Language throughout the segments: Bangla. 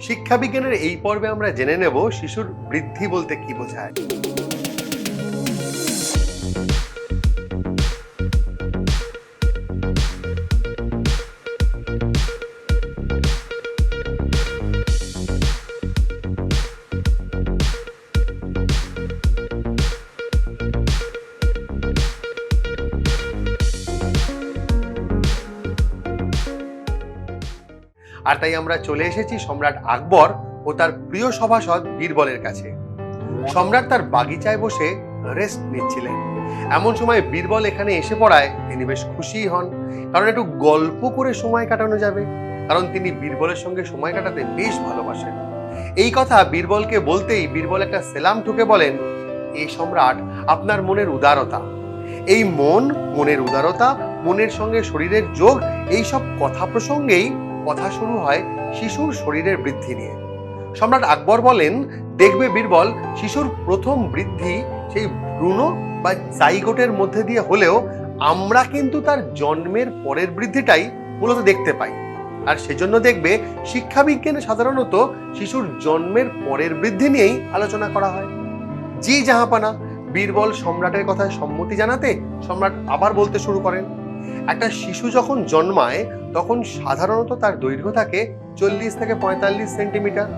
শিক্ষা বিজ্ঞানের এই পর্বে আমরা জেনে নেব শিশুর বৃদ্ধি বলতে কি বোঝায়। আর তাই আমরা চলে এসেছি সম্রাট আকবর ও তার প্রিয় সভাসদ বীরবলের কাছে। সম্রাট তার বাগিচায় বসে রেস্ট নিচ্ছিলেন। এমন সময় বীরবল এখানে এসে পড়ায় তিনি বেশ খুশিই হন, কারণ একটু গল্প করে সময় কাটানো যাবে, কারণ তিনি বীরবলের সঙ্গে সময় কাটাতে বেশ ভালোবাসেন। এই কথা বীরবলকে বলতেই বীরবল একটা সেলাম ঠুকে বলেন এই সম্রাট, আপনার মনের উদারতা। এই মন, মনের উদারতা, মনের সঙ্গে শরীরের যোগ, এই সব কথা প্রসঙ্গেই কথা শুরু হয় শিশুর শরীরের বৃদ্ধি নিয়ে। সম্রাট আকবর বলেন, দেখবে বীরবল, শিশুর প্রথম বৃদ্ধি সেই ভ্রূণ বা জাইগোটের মধ্যে দিয়ে হলেও আমরা কিন্তু তার জন্মের পরের বৃদ্ধিটাই মূলত দেখতে পাই। আর সেজন্য দেখবে শিক্ষা বিজ্ঞানে সাধারণত শিশুর জন্মের পরের বৃদ্ধি নিয়েই আলোচনা করা হয়। জি জাহাপানা, বীরবল সম্রাটের কথায় সম্মতি জানাতে সম্রাট আবার বলতে শুরু করেন। একটা শিশু যখন জন্মায়, তখন সাধারণত তার দৈর্ঘ্য থাকে চল্লিশ থেকে পঁয়তাল্লিশ সেন্টিমিটার।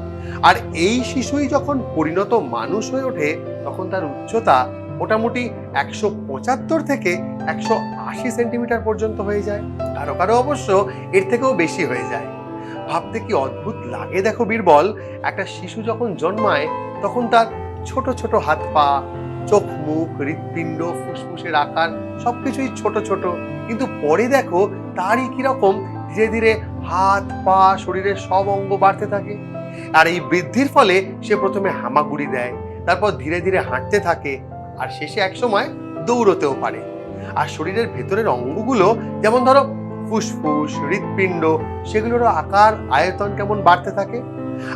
আর এই শিশুই যখন পরিণত মানুষ হয়ে ওঠে, তখন তার উচ্চতা মোটামুটি একশো পঁচাত্তর থেকে একশো আশি সেন্টিমিটার পর্যন্ত হয়ে যায়। কারও কারও অবশ্য এর থেকেও বেশি হয়ে যায়। ভাবতে কি অদ্ভুত লাগে দেখো বীরবল, একটা শিশু যখন জন্মায়, তখন তার ছোট ছোট হাত পা, চোখ মুখ, হৃৎপিণ্ড, ফুসফুসের আকার সবকিছুই ছোট ছোট। কিন্তু পরে দেখো তারই কীরকম ধীরে ধীরে হাত, পা, শরীরের সব অঙ্গ বাড়তে থাকে। আর এই বৃদ্ধির ফলে সে প্রথমে হামাগুড়ি দেয়, তারপর ধীরে ধীরে হাঁটতে থাকে, আর শেষে একসময় দৌড়তেও পারে। আর শরীরের ভেতরের অঙ্গগুলো যেমন ধরো ফুসফুস, হৃৎপিণ্ড, সেগুলোরও আকার, আয়তন কেমন বাড়তে থাকে।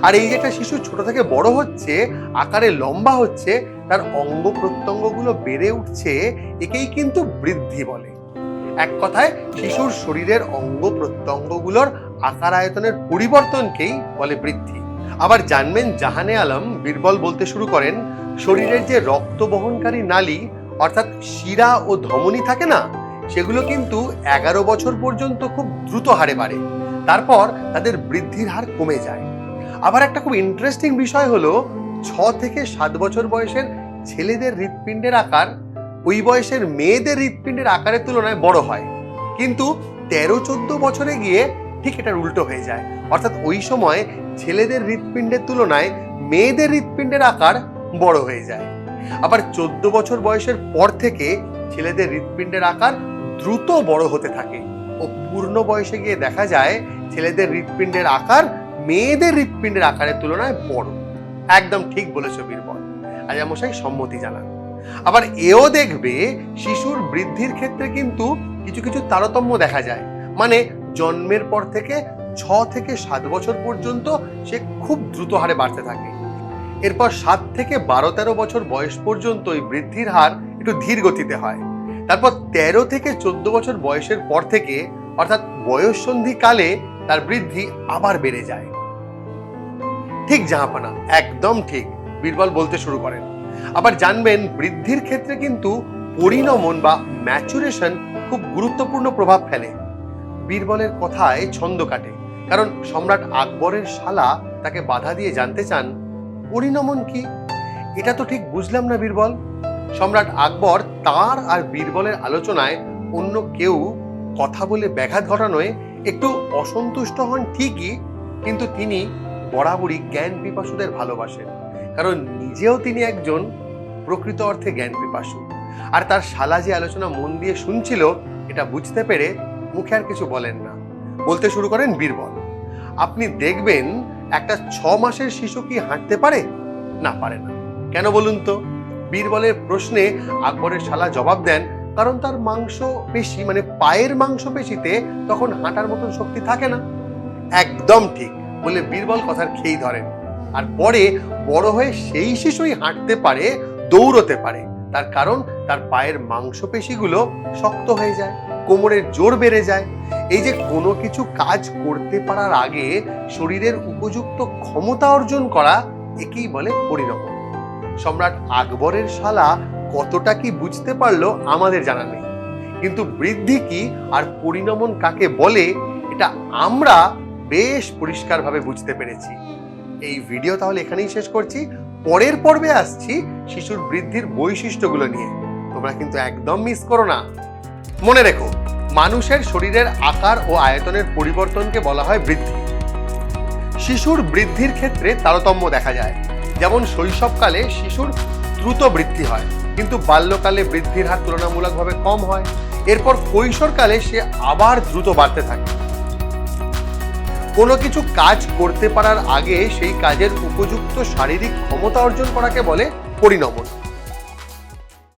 আর এই একটা শিশু ছোট থেকে বড় হচ্ছে, আকারে লম্বা হচ্ছে, তার অঙ্গ প্রত্যঙ্গগুলো বেড়ে উঠছে, একেই কিন্তু বৃদ্ধি বলে। এক কথায়, শিশুর শরীরের অঙ্গ প্রত্যঙ্গগুলোর আকার আয়তনের পরিবর্তনকেই বলে বৃদ্ধি। আবার জানবেন জাহানে আলম বীরবল বলতে শুরু করেন, শরীরের যে রক্ত বহনকারী নালী, অর্থাৎ শিরা ও ধমনী থাকে না, সেগুলো কিন্তু এগারো বছর পর্যন্ত খুব দ্রুত হারে বাড়ে। তারপর তাদের বৃদ্ধির হার কমে যায়। আবার একটা খুব ইন্টারেস্টিং বিষয় হলো, ছ থেকে সাত বছর বয়সের ছেলেদের হৃৎপিণ্ডের আকার ওই বয়সের মেয়েদের হৃৎপিণ্ডের আকারের তুলনায় বড় হয়। কিন্তু তেরো চোদ্দ বছরে গিয়ে ঠিক এটার উল্টো হয়ে যায়। অর্থাৎ ওই সময় ছেলেদের হৃৎপিণ্ডের তুলনায় মেয়েদের হৃৎপিণ্ডের আকার বড় হয়ে যায়। আবার চোদ্দ বছর বয়সের পর থেকে ছেলেদের হৃৎপিণ্ডের আকার দ্রুত বড় হতে থাকে ও পূর্ণ বয়সে গিয়ে দেখা যায় ছেলেদের হৃৎপিণ্ডের আকার মেয়েদের হৃৎপিণ্ডের আকারের তুলনায় বড়। একদম ঠিক বলেছ বীরবল। আজামশাই সম্মতি জানান। আবার এও দেখবে শিশুর বৃদ্ধির ক্ষেত্রে কিন্তু কিছু কিছু তারতম্য দেখা যায়। মানে জন্মের পর থেকে ছ থেকে সাত বছর পর্যন্ত সে খুব দ্রুত হারে বাড়তে থাকে। এরপর সাত থেকে বারো তেরো বছর বয়স পর্যন্ত এই বৃদ্ধির হার একটু ধীর গতিতে হয়। তারপর তেরো থেকে চোদ্দ বছর বয়সের পর থেকে অর্থাৎ বয়ঃসন্ধি কালে তার বৃদ্ধি আবার বেড়ে যায়। ঠিক জাহাপানা একদম ঠিক। বীরবল বলতে শুরু করেন। আবার জানবেন বৃদ্ধির ক্ষেত্রে কিন্তু পরিণমন বা ম্যাচুরেশন খুব গুরুত্বপূর্ণ প্রভাব ফেলে। বীরবলের কথায় ছন্দ কাটে, কারণ সম্রাট আকবরের শালা তাকে বাধা দিয়ে জানতে চান, পরিণমন কি? এটা তো ঠিক বুঝলাম না বীরবল। সম্রাট আকবর তার আর বীরবলের আলোচনায় অন্য কেউ কথা বলে ব্যাঘাত ঘটানোয় একটু অসন্তুষ্ট হন ঠিকই, কিন্তু তিনি বরাবরই জ্ঞান পিপাসুদের ভালোবাসেন। কারণ নিজেও তিনি একজন প্রকৃত অর্থে জ্ঞান পিপাসু। আর তার শালা যে আলোচনা মন দিয়ে শুনছিল, এটা বুঝতে পেরে মুখে আর কিছু বলেন না। বলতে শুরু করেন বীরবল। আপনি দেখবেন একটা ছ মাসের শিশু কি হাঁটতে পারে? না পারে না। কেন বলুন তো? বীরবলের প্রশ্নে আকবরের শালা জবাব দেন, কারণ তার মাংস পেশি মানে পায়ের মাংস পেশিতে তখন হাঁটার মতন শক্তি থাকে না। একদম ঠিক, বলে বীরবল কথার খেই ধরেন। আর পরে বড় হয়ে সেই শিশুই হাঁটতে পারে, দৌড়তে পারে। তার কারণ তার পায়ের মাংসপেশিগুলো শক্ত হয়ে যায়, কোমরের জোর বেড়ে যায়। এই যে কোনো কিছু কাজ করতে পারার আগে শরীরের উপযুক্ত ক্ষমতা অর্জন করা একেই বলে পরিণমন সম্রাট আকবরের শালা কতটা কি বুঝতে পারল আমাদের জানা নেই। কিন্তু বৃদ্ধি কি আর পরিণমন কাকে বলে, এটা আমরা বেশ পরিষ্কারভাবে বুঝতে পেরেছি। এই ভিডিও তাহলে এখানেই শেষ করছি। পরের পর্বে আসছি শিশুর বৃদ্ধির বৈশিষ্ট্যগুলো নিয়ে। তোমরা কিন্তু একদম মিস করো না। মনে রেখো, মানুষের শরীরের আকার ও আয়তনের পরিবর্তনকে বলা হয় বৃদ্ধি। শিশুর বৃদ্ধির ক্ষেত্রে তারতম্য দেখা যায়। যেমন শৈশবকালে শিশুর দ্রুত বৃদ্ধি হয়, কিন্তু বাল্যকালে বৃদ্ধির হার তুলনামূলকভাবে কম হয়। এরপর কৈশোরকালে সে আবার দ্রুত বাড়তে থাকে। কোনো কিছু কাজ করতে পারার আগে সেই কাজের উপযুক্ত শারীরিক ক্ষমতা অর্জন করাকে বলে পরিণমন।